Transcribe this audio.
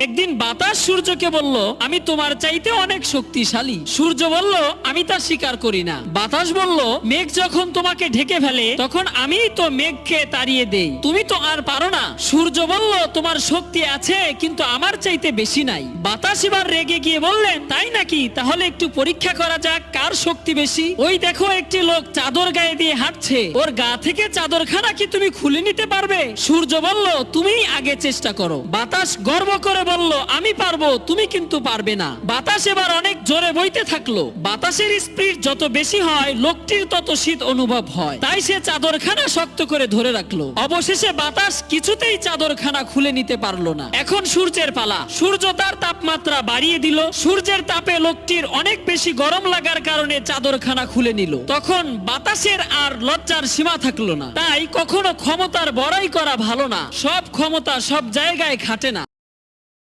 একদিন বাতাস সূর্যকে বলল, আমি তোমার চাইতে অনেক শক্তিশালী। সূর্য বলল, আমি তা স্বীকার করি না। বাতাস বলল, মেঘ যখন তোমাকে ঢেকে ফেলে, তখন আমি তো মেঘকে তাড়িয়ে দেই। তুমি তো আর পারো না। সূর্য বলল, তোমার শক্তি আছে, কিন্তু আমার চাইতে বেশি নাই। বাতাস এবার রেগে গিয়ে বললেন, তাই নাকি? তাহলে একটু পরীক্ষা করা যাক, কার শক্তি বেশি? ওই দেখো একটি লোক চাদর গায়ে দিয়ে হাঁটছে। ওর গা থেকে চাদরখানা কি তুমি খুলে নিতে পারবে? সূর্য বলল, তুমিই আগে চেষ্টা করো। বাতাস গর্ব করে বলল, আমি পারব, তুমি কিন্তু পারবে না। বাতাস এবার অনেক জোরে বইতে থাকল। বাতাসের স্পিড যত বেশি হয়, লোকটির তত শীত অনুভব হয়। তাই সে চাদরখানা শক্ত করে ধরে রাখল। অবশেষে বাতাস কিছুতেই চাদরখানা খুলে নিতে পারল না। এখন সূর্যের পালা। সূর্য তার তাপমাত্রা বাড়িয়ে দিল। সূর্যের তাপে লোকটির অনেক বেশি গরম লাগার কারণে চাদরখানা খুলে নিল। তখন বাতাসের আর লজ্জার সীমা থাকল না। তাই কখনো ক্ষমতার বড়াই করা ভালো না। সব ক্ষমতা সব জায়গায় খাটে না।